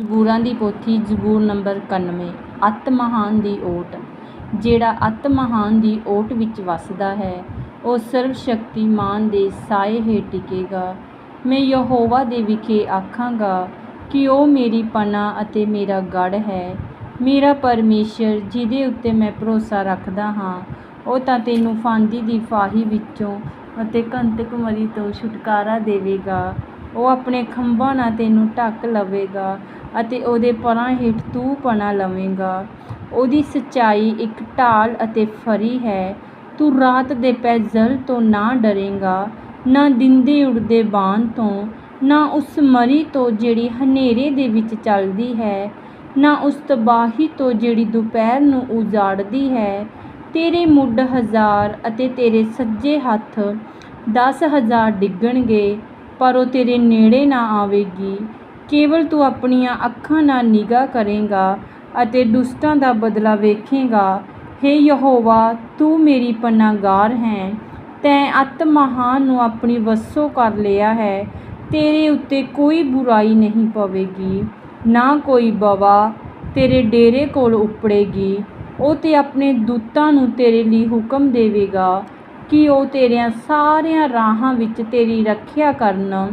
ਜ਼ਬੂਰਾਂ ਦੀ ਪੋਥੀ ਜ਼ਬੂਰ number 91 ਅੱਤ ਮਹਾਨ ਦੀ ਓਟ। ਜਿਹੜਾ ਅੱਤ ਮਹਾਨ ਦੀ ਓਟ ਵਿੱਚ ਵੱਸਦਾ ਹੈ, ਉਹ ਸਰਵ ਸ਼ਕਤੀਮਾਨ ਦੇ ਸਾਏ ਹੇਠ ਟਿਕੇਗਾ। ਮੈਂ ਯਹੋਵਾ ਦੇ ਵਿਖੇ ਆਖਾਂਗਾ ਕਿ ਉਹ ਮੇਰੀ ਪਨਾਹ ਅਤੇ ਮੇਰਾ ਗੜ੍ਹ ਹੈ। ਮੇਰਾ ਪਰਮੇਸ਼ਰ, ਜਿਹਦੇ ਉੱਤੇ ਮੈਂ ਭਰੋਸਾ ਰੱਖਦਾ ਹਾਂ, ਉਹ ਤਾਂ ਤੈਨੂੰ ਫਾਂਦੀ ਦੀ ਫਾਹੀ ਵਿੱਚੋਂ ਅਤੇ ਘੰਤਕ ਮਰੀ ਤੋਂ ਛੁਟਕਾਰਾ ਦੇਵੇਗਾ। ਉਹ ਆਪਣੇ ਖੰਭਾਂ ਨਾਲ ਤੈਨੂੰ ਢੱਕ ਲਵੇਗਾ ਅਤੇ ਉਹਦੇ ਪਰਾਂ ਹੇਠ ਤੂੰ ਪਨਾਹ ਲਵੇਂਗਾ। ਉਹਦੀ ਸੱਚਾਈ ਇੱਕ ਢਾਲ ਅਤੇ ਫਰੀ ਹੈ। ਤੂੰ ਰਾਤ ਦੇ ਪੈਜ਼ਲ ਤੋਂ ਨਾ ਡਰੇਂਗਾ, ਨਾ ਦਿਨ ਦੇ ਉਡਦੇ ਬਾਣ ਤੋਂ, ਨਾ ਉਸ ਮਰੀ ਤੋਂ ਜਿਹੜੀ ਹਨੇਰੇ ਦੇ ਵਿੱਚ ਚੱਲਦੀ ਹੈ, ਨਾ ਉਸ ਤਬਾਹੀ ਤੋਂ ਜਿਹੜੀ ਦੁਪਹਿਰ ਨੂੰ ਉਜਾੜਦੀ ਹੈ। ਤੇਰੇ ਮੁੱਢ ਹਜ਼ਾਰ ਅਤੇ ਤੇਰੇ ਸੱਜੇ ਹੱਥ ਦਸ ਹਜ਼ਾਰ ਡਿੱਗਣਗੇ, ਪਰ ਉਹ ਤੇਰੇ ਨੇੜੇ ਨਾ ਆਵੇਗੀ। ਕੇਵਲ ਤੂੰ ਆਪਣੀਆਂ ਅੱਖਾਂ ਨਾਲ ਨਿਗਾਹ ਕਰੇਂਗਾ ਅਤੇ ਦੁਸ਼ਟਾਂ ਦਾ ਬਦਲਾ ਵੇਖੇਂਗਾ। ਹੇ ਯਹੋਵਾ, ਤੂੰ ਮੇਰੀ ਪਨਾਹਗਾਰ ਹੈ। ਤੈਂ ਅੱਤ ਮਹਾਨ ਨੂੰ ਆਪਣੀ ਵੱਸੋਂ ਕਰ ਲਿਆ ਹੈ। ਤੇਰੇ ਉੱਤੇ ਕੋਈ ਬੁਰਾਈ ਨਹੀਂ ਪਵੇਗੀ, ਨਾ ਕੋਈ ਬਵਾ ਤੇਰੇ ਡੇਰੇ ਕੋਲ ਉਪੜੇਗੀ। ਉਹ ਤੇ ਆਪਣੇ ਦੂਤਾਂ ਨੂੰ ਤੇਰੇ ਲਈ ਹੁਕਮ ਦੇਵੇਗਾ ਕਿ ਉਹ ਤੇਰਿਆਂ ਸਾਰਿਆਂ ਰਾਹਾਂ ਵਿੱਚ ਤੇਰੀ ਰੱਖਿਆ ਕਰਨ।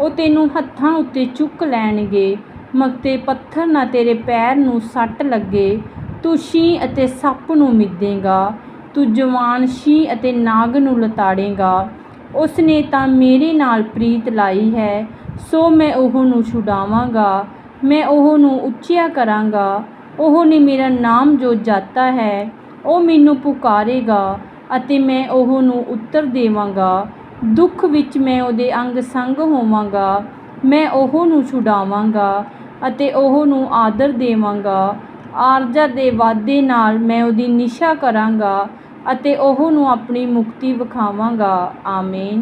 ਉਹ ਤੈਨੂੰ ਹੱਥਾਂ ਉੱਤੇ ਚੁੱਕ ਲੈਣਗੇ, ਮਗਤੇ ਪੱਥਰ ਨਾ ਤੇਰੇ ਪੈਰ ਨੂੰ ਸੱਟ ਲੱਗੇ, ਤੂੰ ਸ਼ੀਂਹ ਅਤੇ ਸੱਪ ਨੂੰ ਮਿੱਧੇਗਾ ਤੂੰ ਜਵਾਨ ਸ਼ੀਂ ਅਤੇ ਨਾਗ ਨੂੰ ਲਤਾੜੇਗਾ। ਉਸ ਨੇ ਤਾਂ ਮੇਰੇ ਨਾਲ ਪ੍ਰੀਤ ਲਾਈ ਹੈ, ਸੋ ਮੈਂ ਉਹ ਨੂੰ ਛੁਡਾਵਾਂਗਾ, ਮੈਂ ਉਹ ਨੂੰ ਉੱਚਿਆ ਕਰਾਂਗਾ। ਉਹ ਨੇ ਮੇਰਾ ਨਾਮ ਜੋ ਜਾਤਾ ਹੈ, ਉਹ ਮੈਨੂੰ ਪੁਕਾਰੇਗਾ ਅਤੇ ਮੈਂ ਉਹ ਨੂੰ ਉੱਤਰ ਦੇਵਾਂਗਾ। ਦੁੱਖ ਵਿੱਚ ਮੈਂ ਉਹਦੇ ਅੰਗ ਸੰਗ ਹੋਵਾਂਗਾ, ਮੈਂ ਉਹ ਨੂੰ ਛੁਡਾਵਾਂਗਾ ਅਤੇ ਉਹ ਨੂੰ ਆਦਰ ਦੇਵਾਂਗਾ। ਆਰਜ਼ਾ ਦੇ ਵਾਅਦੇ ਨਾਲ ਮੈਂ ਉਹਦੀ ਨਿਸ਼ਾ ਕਰਾਂਗਾ ਅਤੇ ਉਹ ਨੂੰ ਆਪਣੀ ਮੁਕਤੀ ਵਿਖਾਵਾਂਗਾ। ਆਮੇਨ।